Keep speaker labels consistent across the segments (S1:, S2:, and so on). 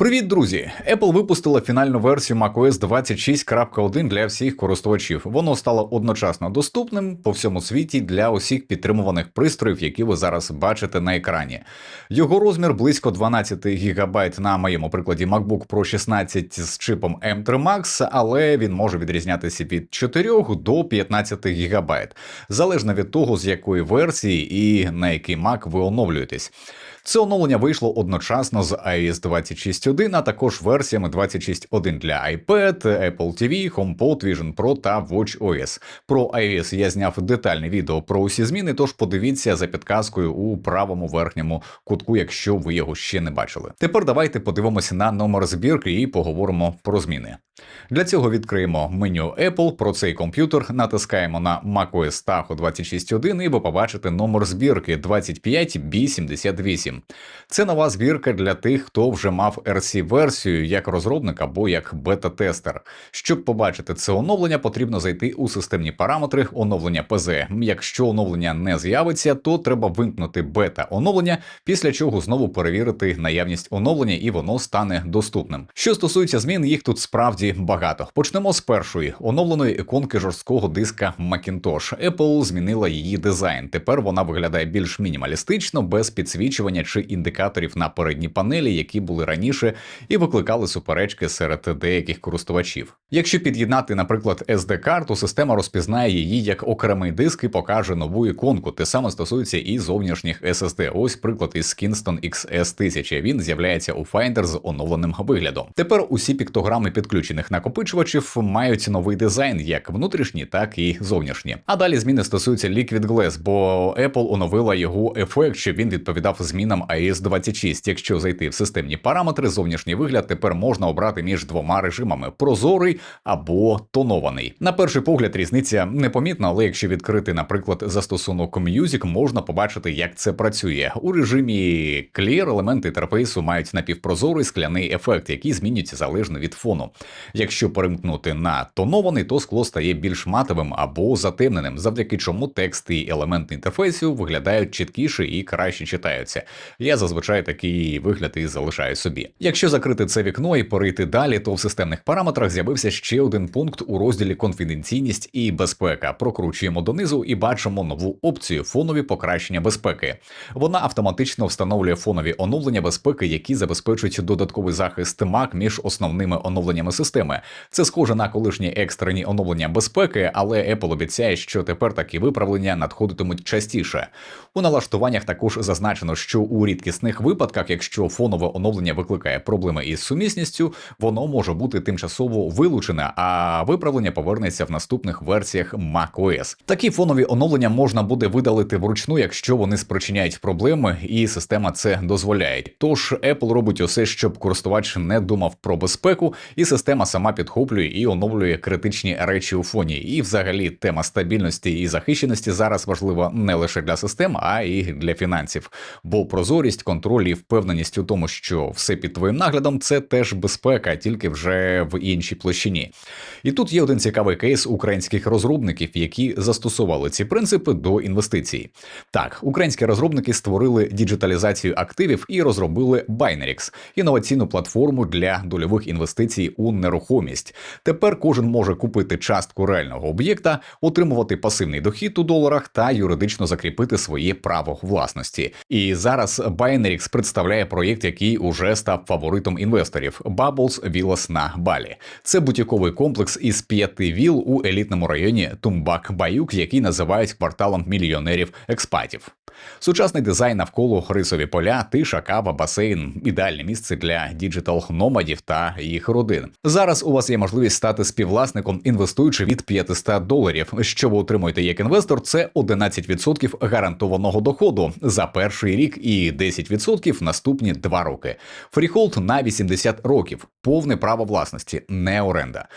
S1: Привіт, друзі! Apple випустила фінальну версію macOS 26.1 для всіх користувачів. Воно стало одночасно доступним по всьому світі для усіх підтримуваних пристроїв, які ви зараз бачите на екрані. Його розмір близько 12 ГБ на моєму прикладі MacBook Pro 16 з чипом M3 Max, але він може відрізнятися від 4 до 15 ГБ, залежно від того, з якої версії і на який Mac ви оновлюєтесь. Це оновлення вийшло одночасно з iOS 26.1, а також версіями 26.1 для iPad, Apple TV, HomePod, Vision Pro та WatchOS. Про iOS я зняв детальне відео про усі зміни, тож подивіться за підказкою у правому верхньому кутку, якщо ви його ще не бачили. Тепер давайте подивимося на номер збірки і поговоримо про зміни. Для цього відкриємо меню Apple про цей комп'ютер, натискаємо на macOS Tahoe 26.1 і ви побачите номер збірки 25B78. Це нова збірка для тих, хто вже мав RC-версію як розробник або як бета-тестер. Щоб побачити це оновлення, потрібно зайти у системні параметри оновлення ПЗ. Якщо оновлення не з'явиться, то треба вимкнути бета-оновлення, після чого знову перевірити наявність оновлення, і воно стане доступним. Що стосується змін, їх тут справді багато. Почнемо з першої оновленої іконки жорсткого диска Macintosh. Apple змінила її дизайн. Тепер вона виглядає більш мінімалістично, без підсвічування чи індикаторів на передній панелі, які були раніше, і викликали суперечки серед деяких користувачів. Якщо під'єднати, наприклад, SD-карту, система розпізнає її як окремий диск і покаже нову іконку. Те саме стосується і зовнішніх SSD. Ось приклад із Kingston XS 1000. Він з'являється у Finder з оновленим виглядом. Тепер усі піктограми підключених накопичувачів мають новий дизайн, як внутрішні, так і зовнішні. А далі зміни стосуються Liquid Glass, бо Apple оновила його ефект, щоб він відповідав змінам iOS 26. Якщо зайти в системні параметри, зовнішній вигляд тепер можна обрати між двома режимами: прозорий або тонований. На перший погляд, різниця непомітна, але якщо відкрити, наприклад, застосунок Music, можна побачити, як це працює. У режимі Clear елементи інтерфейсу мають напівпрозорий скляний ефект, який змінюється залежно від фону. Якщо перемкнути на тонований, то скло стає більш матовим або затемненим, завдяки чому текст і елементи інтерфейсу виглядають чіткіше і краще читаються. Я зазвичай такий вигляд і залишаю собі. Якщо закрити це вікно і перейти далі, то в системних параметрах з'явився ще один пункт у розділі конфіденційність і безпека. Прокручуємо донизу і бачимо нову опцію фонові покращення безпеки. Вона автоматично встановлює фонові оновлення безпеки, які забезпечують додатковий захист Mac між основними оновленнями системи. Це схоже на колишні екстрені оновлення безпеки, але Apple обіцяє, що тепер такі виправлення надходитимуть частіше. У налаштуваннях також зазначено, що у рідкісних випадках, якщо фонове оновлення викликає проблеми із сумісністю, воно може бути тимчасово вилучене, а виправлення повернеться в наступних версіях macOS. Такі фонові оновлення можна буде видалити вручну, якщо вони спричиняють проблеми, і система це дозволяє. Тож Apple робить усе, щоб користувач не думав про безпеку, і система сама підхоплює і оновлює критичні речі у фоні. І, взагалі, тема стабільності і захищеності зараз важлива не лише для систем, а й для фінансів. Бо прозорість, контроль і впевненість у тому, що все під твоїм наглядом, це теж безпека, тільки вже в іншій площині. І тут є один цікавий кейс українських розробників, які застосували ці принципи до інвестицій. Так, українські розробники створили діджиталізацію активів і розробили Binerix – інноваційну платформу для дольових інвестицій у нерухомість. Тепер кожен може купити частку реального об'єкта, отримувати пасивний дохід у доларах та юридично закріпити своє право власності. І зараз Binerix представляє проєкт, який уже став фаворитом інвесторів Bubbles Villas на Балі. Це бутіковий комплекс із п'яти віл у елітному районі Тумбак-Баюк, який називають кварталом мільйонерів експатів. Сучасний дизайн навколо рисові поля, тиша, кава, басейн ідеальне місце для діджитал номадів та їх родин. Зараз у вас є можливість стати співвласником, інвестуючи від 500 доларів. Що ви отримуєте як інвестор, це 11% гарантованого доходу за перший рік і 10% наступні два роки. Фріхолд на 80 років, повне право власності, не оренда.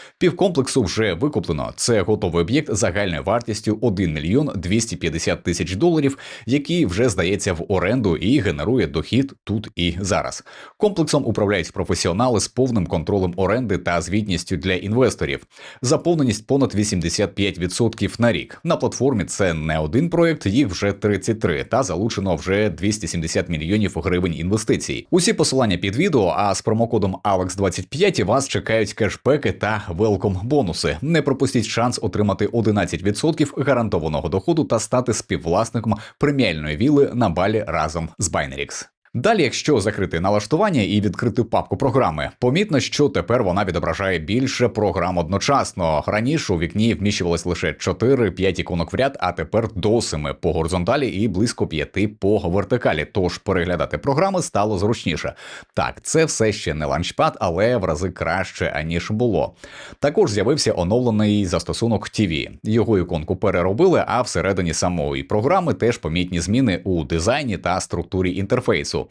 S1: Півкомплексу вже викуплено. Це готовий об'єкт загальною вартістю 1 мільйон 250 тисяч доларів, який вже здається в оренду і генерує дохід тут і зараз. Комплексом управляють професіонали з повним контролем оренди та звітністю для інвесторів. Заповненість понад 85% на рік. На платформі це не один проєкт, їх вже 33, та залучено вже 180 мільйонів гривень інвестицій. Усі посилання під відео, а з промокодом ALEX25 вас чекають кешбеки та велком бонуси. Не пропустіть шанс отримати 11% гарантованого доходу та стати співвласником преміальної віли на балі разом з Binarix. Далі, якщо закрити налаштування і відкрити папку програми, помітно, що тепер вона відображає більше програм одночасно. Раніше у вікні вміщувалось лише 4-5 іконок в ряд, а тепер до 7 по горизонталі і близько 5 по вертикалі. Тож переглядати програми стало зручніше. Так, це все ще не ланчпад, але в рази краще аніж було. Також з'явився оновлений застосунок TV. Його іконку переробили, а всередині самої програми теж помітні зміни у дизайні та структурі інтерфейсу.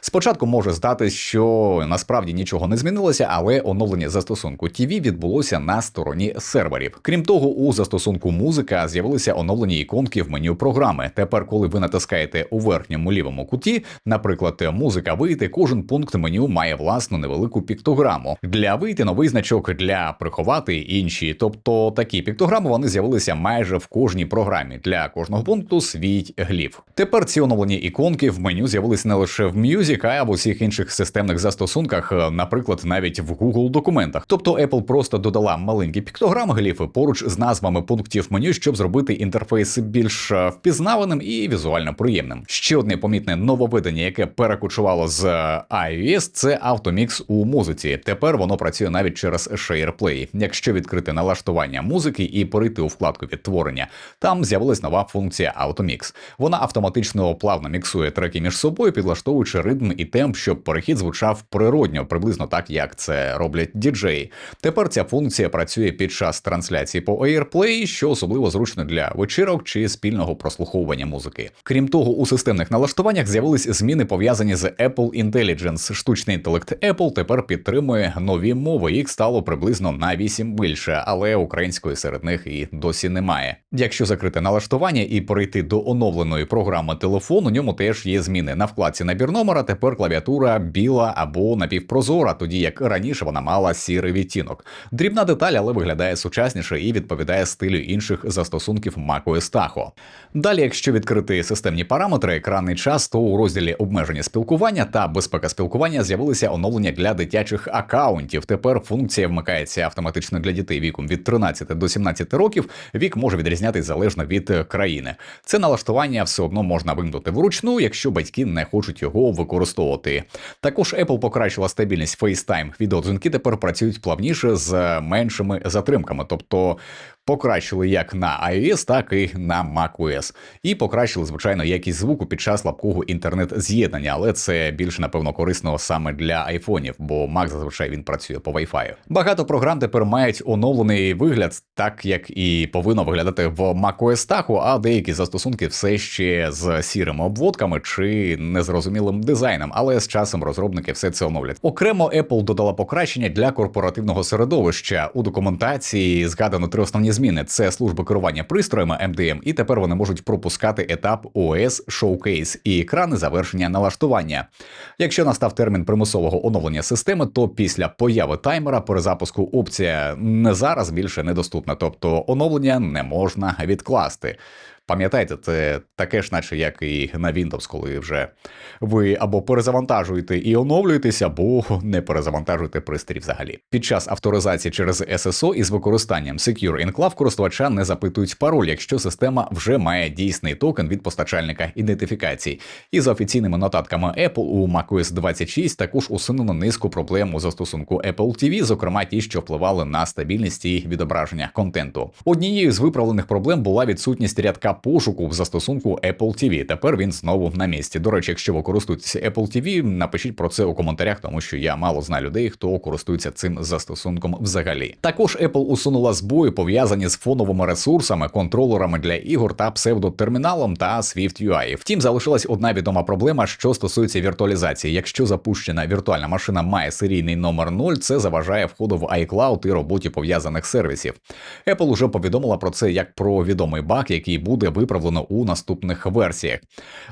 S1: Спочатку може здатись, що насправді нічого не змінилося, але оновлення застосунку TV відбулося на стороні серверів. Крім того, у застосунку музика з'явилися оновлені іконки в меню програми. Тепер, коли ви натискаєте у верхньому лівому куті, наприклад, музика вийти, кожен пункт меню має власну невелику піктограму. Для вийти новий значок для приховати інші. Тобто такі піктограми вони з'явилися майже в кожній програмі. Для кожного пункту свій гліф. Тепер ці оновлені іконки в меню з'явилися не лише в Music, а в усіх інших системних застосунках, е, наприклад, навіть в Google документах. Тобто Apple просто додала маленькі піктограми гліфи поруч з назвами пунктів меню, щоб зробити інтерфейс більш е, впізнаваним і візуально приємним. Ще одне помітне нововведення, яке перекочувало з е, iOS, це автомікс у музиці. Тепер воно працює навіть через SharePlay. Якщо відкрити налаштування музики і перейти у вкладку відтворення, там з'явилась нова функція Automix. Вона автоматично плавно міксує треки між собою, підлаштовуючи ритм і темп, щоб перехід звучав природньо, приблизно так, як це роблять діджеї. Тепер ця функція працює під час трансляції по AirPlay, що особливо зручно для вечірок чи спільного прослуховування музики. Крім того, у системних налаштуваннях з'явились зміни пов'язані з Apple Intelligence. Штучний інтелект Apple тепер підтримує нові мови. Їх стало приблизно на 8 більше, але української серед них і досі немає. Якщо закрити налаштування і перейти до оновленої програми телефон, у ньому теж є зміни на вкладці набір. Тепер клавіатура біла або напівпрозора, тоді як раніше вона мала сірий відтінок. Дрібна деталь, але виглядає сучасніше і відповідає стилю інших застосунків macOS Tahoe. Далі, якщо відкрити системні параметри, екранний час, то у розділі обмеження спілкування та безпека спілкування з'явилися оновлення для дитячих акаунтів. Тепер функція вмикається автоматично для дітей віком від 13 до 17 років. Вік може відрізнятись залежно від країни. Це налаштування все одно можна вимкнути вручну, якщо батьки не хочуть його використовувати. Також Apple покращила стабільність FaceTime. Відеодзвінки тепер працюють плавніше з меншими затримками, тобто покращили як на iOS, так і на macOS. І покращили, звичайно, якість звуку під час слабкого інтернет-з'єднання, але це більше, напевно, корисно саме для айфонів, бо Mac зазвичай він працює по Wi-Fi. Багато програм тепер мають оновлений вигляд, так як і повинно виглядати в macOS Tahoe, а деякі застосунки все ще з сірими обводками чи незрозумілим дизайном, але з часом розробники все це оновлять. Окремо Apple додала покращення для корпоративного середовища у документації. Згадано три основні зміни: це служба керування пристроями МДМ, і тепер вони можуть пропускати етап ОС Showcase і екрани завершення налаштування. Якщо настав термін примусового оновлення системи, то після появи таймера перезапуску опція не зараз більше недоступна, тобто оновлення не можна відкласти. Пам'ятайте, це таке ж, наче як і на Windows, коли вже ви або перезавантажуєте і оновлюєтеся, або не перезавантажуєте пристрій взагалі. Під час авторизації через SSO із використанням Secure Enclave користувача не запитують пароль, якщо система вже має дійсний токен від постачальника ідентифікації. І за офіційними нотатками Apple у macOS 26 також усунено низку проблем у застосунку Apple TV, зокрема ті, що впливали на стабільність і відображення контенту. Однією з виправлених проблем була відсутність рядка пошуку в застосунку Apple TV. Тепер він знову на місці. До речі, якщо ви користуєтеся Apple TV, напишіть про це у коментарях, тому що я мало знаю людей, хто користується цим застосунком взагалі. Також Apple усунула збої, пов'язані з фоновими ресурсами, контролерами для ігор та псевдотерміналом та Swift UI. Втім, залишилась одна відома проблема, що стосується віртуалізації. Якщо запущена віртуальна машина має серійний номер 0, це заважає входу в iCloud і роботі пов'язаних сервісів. Apple уже повідомила про це як про відомий баг, який буде виправлено у наступних версіях.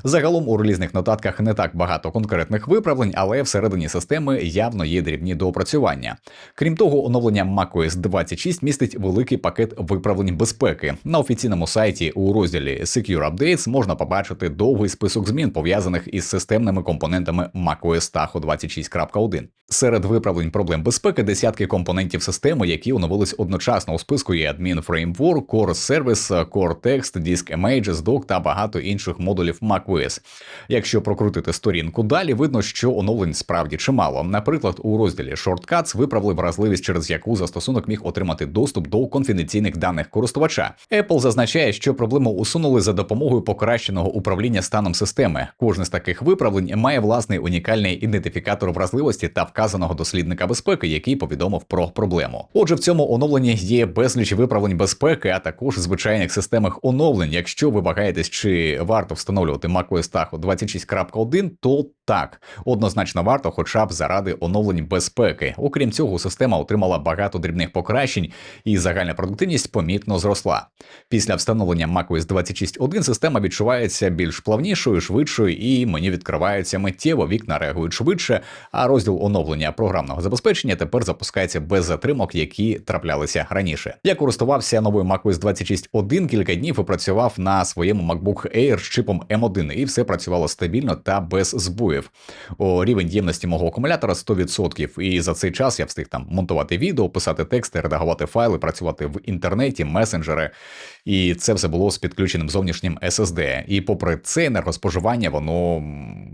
S1: Загалом у релізних нотатках не так багато конкретних виправлень, але всередині системи явно є дрібні доопрацювання. Крім того, оновлення macOS 26 містить великий пакет виправлень безпеки. На офіційному сайті у розділі Secure Updates можна побачити довгий список змін, пов'язаних із системними компонентами macOS Tahoe 26.1. Серед виправлень проблем безпеки десятки компонентів системи, які оновились одночасно у списку є Admin Framework, Core Service, Core Text, Disk Images, Dock та багато інших модулів macOS. Якщо прокрутити сторінку далі, видно, що оновлень справді чимало. Наприклад, у розділі Shortcuts виправили вразливість, через яку застосунок міг отримати доступ до конфіденційних даних користувача. Apple зазначає, що проблему усунули за допомогою покращеного управління станом системи. Кожне з таких виправлень має власний унікальний ідентифікатор вразливості та вказаного дослідника безпеки, який повідомив про проблему. Отже, в цьому оновленні є безліч виправлень безпеки, а також звичайних системних оновлень. Якщо ви вагаєтесь, чи варто встановлювати macOS Tahoe 26.1, то так, однозначно варто, хоча б заради оновлень безпеки. Окрім цього, система отримала багато дрібних покращень, і загальна продуктивність помітно зросла. Після встановлення macOS 26.1 система відчувається більш плавнішою, швидшою, і мені відкриваються миттєво, вікна реагують швидше. А розділ оновлення програмного забезпечення тепер запускається без затримок, які траплялися раніше. Я користувався новою macOS 26.1 кілька днів і працював на своєму MacBook Air з чипом M1, і все працювало стабільно та без збоїв. О, рівень ємності мого акумулятора 100%, і за цей час я встиг там монтувати відео, писати тексти, редагувати файли, працювати в інтернеті, месенджери. І це все було з підключеним зовнішнім SSD. І попри це енергоспоживання, воно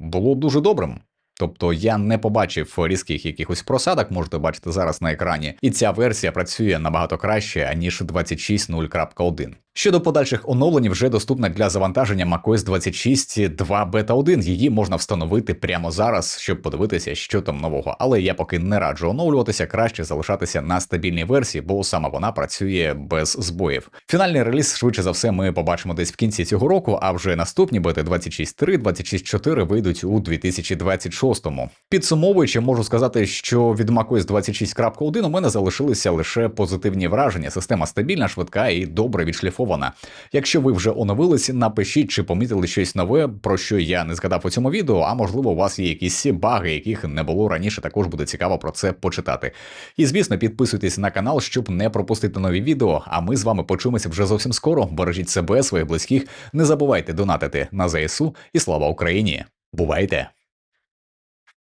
S1: було дуже добрим. Тобто я не побачив різких якихось просадок, можете бачити зараз на екрані, і ця версія працює набагато краще ніж 26.0.1. Щодо подальших оновлень, вже доступна для завантаження macOS 26.2 Beta 1. Її можна встановити прямо зараз, щоб подивитися, що там нового. Але я поки не раджу оновлюватися, краще залишатися на стабільній версії, бо саме вона працює без збоїв. Фінальний реліз, швидше за все, ми побачимо десь в кінці цього року, а вже наступні бети 26.3, 26.4 вийдуть у 2026-му. Підсумовуючи, можу сказати, що від macOS 26.1 у мене залишилися лише позитивні враження. Система стабільна, швидка і добре відшліфована. Якщо ви вже оновились, напишіть чи помітили щось нове, про що я не згадав у цьому відео, а можливо, у вас є якісь баги, яких не було раніше. Також буде цікаво про це почитати. І звісно, підписуйтесь на канал, щоб не пропустити нові відео. А ми з вами почуємося вже зовсім скоро. Бережіть себе, своїх близьких. Не забувайте донатити на ЗСУ і слава Україні! Бувайте!